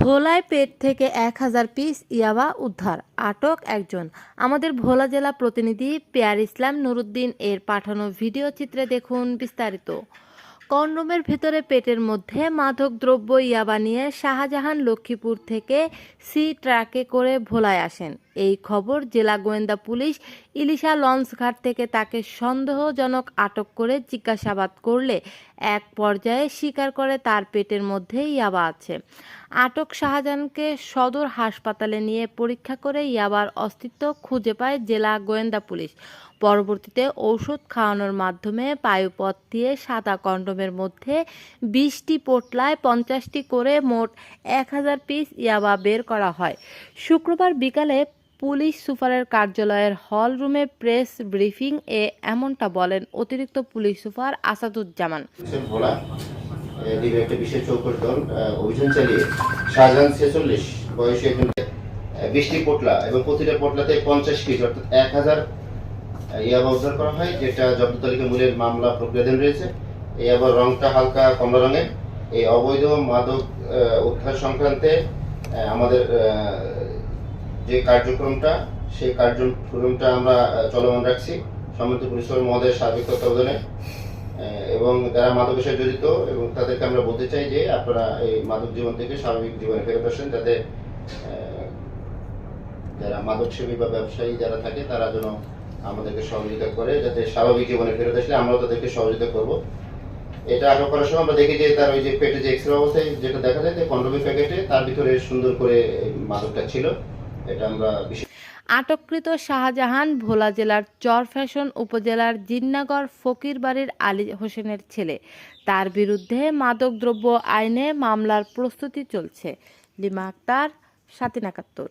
ভোলায় পেট থেকে এক হাজার পিস ইয়াবা উদ্ধার। আটক একজন। আমাদের ভোলা জেলা প্রতিনিধি পেয়ার ইসলাম নুরুদ্দিন এর পাঠানো ভিডিও চিত্রে দেখুন বিস্তারিত। কন্ডোমের ভেতরে পেটের মধ্যে মাদক দ্রব্য ইয়াবা নিয়ে শাহজাহান লক্ষ্মীপুর থেকে সি ট্রাকে করে ভোলায় আসেন। এই খবর। জেলা গোয়েন্দা পুলিশ ইলিশা লঞ্চঘাট থেকে তাকে সন্দেহজনক আটক করে জিজ্ঞাসাবাদ করলে এক পর্যায়ে স্বীকার করে তার পেটের মধ্যে ইয়াবা আছে। আটক শাহজাহানকে সদর হাসপাতালে নিয়ে পরীক্ষা করে ইয়াবার অস্তিত্ব খুঁজে পায় জেলা গোয়েন্দা পুলিশ। পরবর্তীতে ঔষধ খাওয়ানোর মাধ্যমে পায়ুপথ দিয়ে সাদা কন্ডোমের মধ্যে বিশটি পোটলায় পঞ্চাশটি করে মোট এক হাজার পিস ইয়াবা বের করা হয়। শুক্রবার বিকালে পুলিশ সুপারের কার্যালয়ের হল রুমে প্রেস ব্রিফিং এ এমনটা বলেন অতিরিক্ত পুলিশ সুপার আসাদুজ্জামান। একটা বিশেষ ছেচল্লিশ বয়সী বিশটি পোটলা এবং প্রতিটা পোটলাতে পঞ্চাশ কেজি, অর্থাৎ এক হাজার ইয়াবা উদ্ধার করা হয়, যেটা জব্দ তালিকা মূল্যের মামলা প্রক্রিয়াধীন রয়েছে। এই আবার রংটা হালকা কমলা রঙের। এই অবৈধ মাদক উদ্ধার সংক্রান্তে আমাদের যে কার্যক্রমটা, সেই কার্যক্রমটা আমরা চলমান রাখছি। সম্মানিত পুলিশ সুপার মহোদয়ের সার্বিক তত্ত্বাবধানে এবং যারা মাদক বিষয়ে জড়িত এবং তাদেরকে আমরা বলতে চাই যে আপনারা এই মাদক জীবন থেকে স্বাভাবিক জীবনে ফেরত আসেন, যাতে যারা মাদক সেবী বা ব্যবসায়ী যারা থাকে, তারা যেন আমাদেরকে সহযোগিতা করে, যাতে স্বাভাবিক জীবনে ফেরত আসলে আমরাও তাদেরকে সহযোগিতা করব। এটা আটক করার সময় আমরা দেখি যে তার ওই যে পেটে যে এক্সরে অবস্থায় যেটা দেখা যায় যে কন্ডোমের প্যাকেটে তার ভিতরে সুন্দর করে মাদকটা ছিল। আটককৃত শাহজাহান ভোলা জেলার চরফ্যাশন উপজেলার জিন্নাগড় ফকিরবাড়ির আলী হোসেনের ছেলে। তার বিরুদ্ধে মাদকদ্রব্য আইনে মামলার প্রস্তুতি চলছে। লিমা আক্তার, সাতিন একাত্তর।